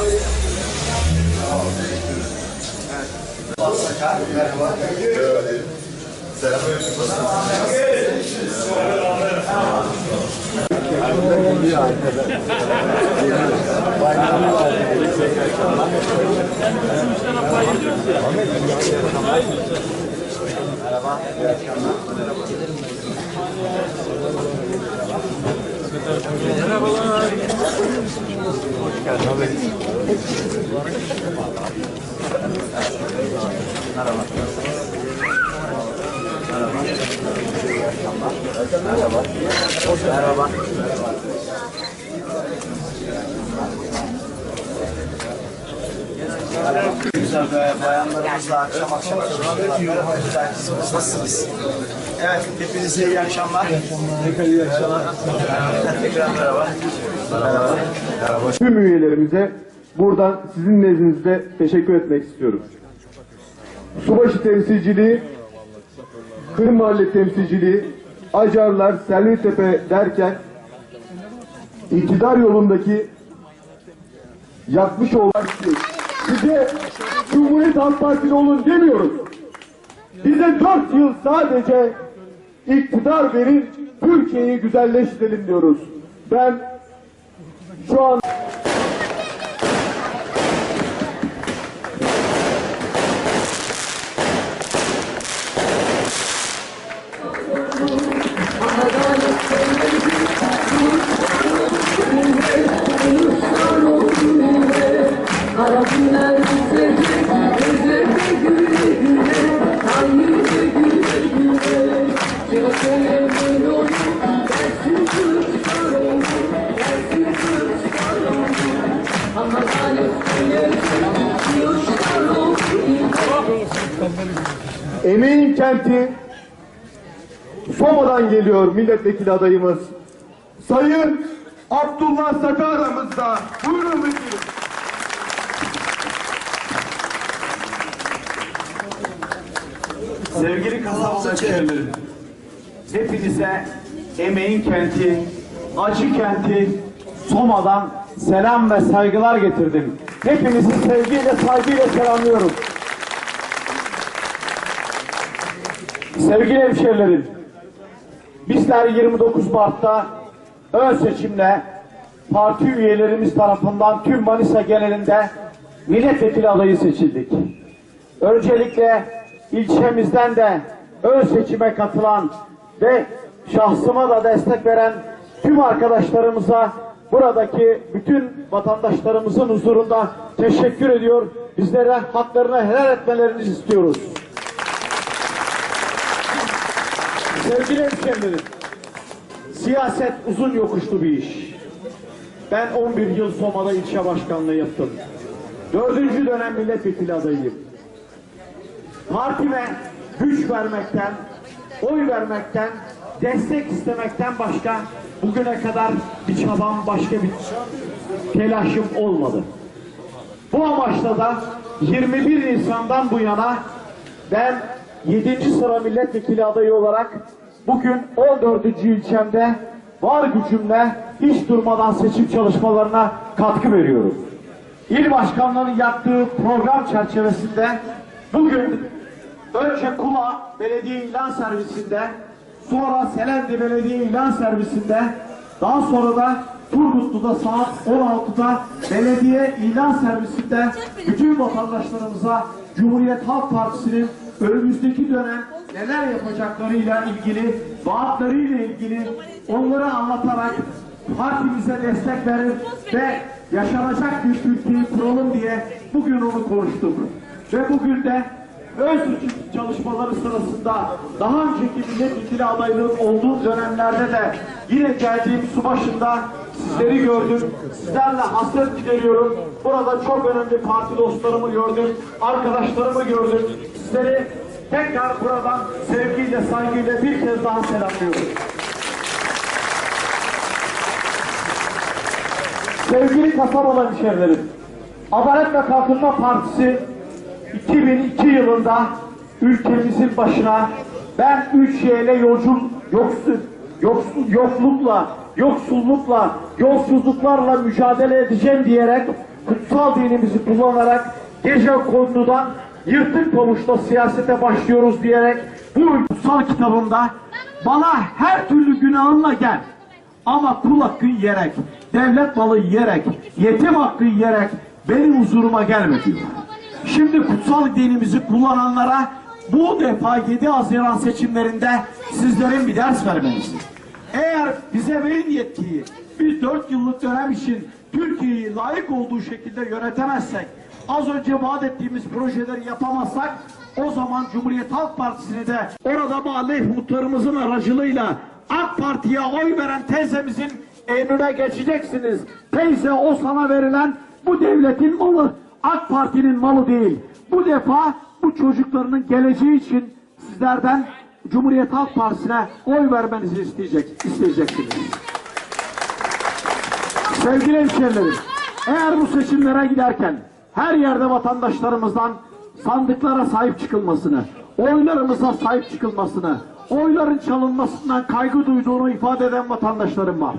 Güzel be, bayanlarımızla akşam akşam çalışıyorlar. Merhaba güzel kızımız, nasılsınız? Evet, hepinize iyi akşamlar. Tekrar iyi akşamlar. Tekrar merhaba. Merhaba. Merhaba. tüm üyelerimize buradan sizin nezdinizde teşekkür etmek istiyorum. Subaşı temsilciliği, Kır Mahalle temsilciliği, Acarlar, Selvitepe derken iktidar yolundaki yapmış olan şey. Size Cumhuriyet Halk Partili olun demiyoruz. Bize dört yıl sadece iktidar verin, Türkiye'yi güzelleştirelim diyoruz. Ben şu an Emeğin kenti Soma'dan geliyor milletvekili adayımız. Sayın Abdullah Saka aramızda. Buyurun vekilim. Sevgili Kastamonu şehirlerim, hepinize emeğin kenti, acı kenti, Soma'dan selam ve saygılar getirdim. Hepinizi sevgiyle, saygıyla selamlıyorum. Sevgili hemşehrilerim, bizler 29 Mart'ta ön seçimle parti üyelerimiz tarafından tüm Manisa genelinde milletvekili adayı seçildik. Öncelikle ilçemizden de ön seçime katılan ve şahsıma da destek veren tüm arkadaşlarımıza buradaki bütün vatandaşlarımızın huzurunda teşekkür ediyor. Bizlere haklarını helal etmelerini istiyoruz. Sevgili hemşehrilerim, siyaset uzun yokuşlu bir iş. Ben 11 yıl Soma'da ilçe başkanlığı yaptım. Dördüncü dönem milletvekili adayıyım partime güç vermekten, oy vermekten, destek istemekten başka bugüne kadar bir çabam, başka bir telaşım olmadı. Bu amaçla da 21 Nisan'dan bu yana ben 7. sıra milletvekili adayı olarak bugün 14. ilçemde var gücümle hiç durmadan seçim çalışmalarına katkı veriyorum. İl başkanlarının yaptığı program çerçevesinde bugün önce Kula Belediye İlan Servisinde, sonra Selendi Belediye İlan Servisinde, daha sonra da Turgutlu'da saat 16'da belediye ilan servisinde bütün vatandaşlarımıza Cumhuriyet Halk Partisi'nin önümüzdeki dönem neler yapacaklarıyla ilgili, vaatlarıyla ilgili onları anlatarak partimize destek verir ve yaşanacak bir Türkiye'yi kuralım diye bugün onu konuştuk. Ve bugün de ön seçim çalışmaları sırasında daha önceki milletvekili adaylığım olduğu dönemlerde de yine geldiğim su başında sizleri gördüm. Sizlerle hasret gideriyorum. Burada çok önemli parti dostlarımı gördüm. Arkadaşlarımı gördüm. Sizleri tekrar buradan sevgiyle, saygıyla bir kez daha selamlıyorum. Sevgili Kasabolu hemşehrilerim, Adalet ve Kalkınma Partisi 2002 yılında ülkemizin başına ben 3 ile yolcul, yoksul, yoksul, yoklukla yoksullukla, yolsuzluklarla mücadele edeceğim diyerek kutsal dinimizi kullanarak gece kondudan yırtık pabuçla siyasete başlıyoruz diyerek bu kutsal kitabında bana her türlü günahınla gel. Ama kul hakkı yiyerek, devlet malı yiyerek, yetim hakkı yiyerek benim huzuruma gelme diyor. Şimdi kutsal dinimizi kullananlara bu defa 7 Haziran seçimlerinde sizlerin bir ders vermenizdir. Eğer bize verin yetkiyi, biz 4 yıllık dönem için Türkiye'yi layık olduğu şekilde yönetemezsek, az önce vaat ettiğimiz projeleri yapamazsak, o zaman Cumhuriyet Halk Partisi'ni de orada mahalle muhtarımızın aracılığıyla AK Parti'ye oy veren teyzemizin önüne geçeceksiniz. Teyze o sana verilen bu devletin malı, AK Parti'nin malı değil. Bu defa bu çocuklarının geleceği için sizlerden Cumhuriyet Halk Partisi'ne oy vermenizi isteyecek, isteyeceksiniz. Sevgili hemşehrilerim, eğer bu seçimlere giderken her yerde vatandaşlarımızdan sandıklara sahip çıkılmasını, oylarımıza sahip çıkılmasını, oyların çalınmasından kaygı duyduğunu ifade eden vatandaşlarım var.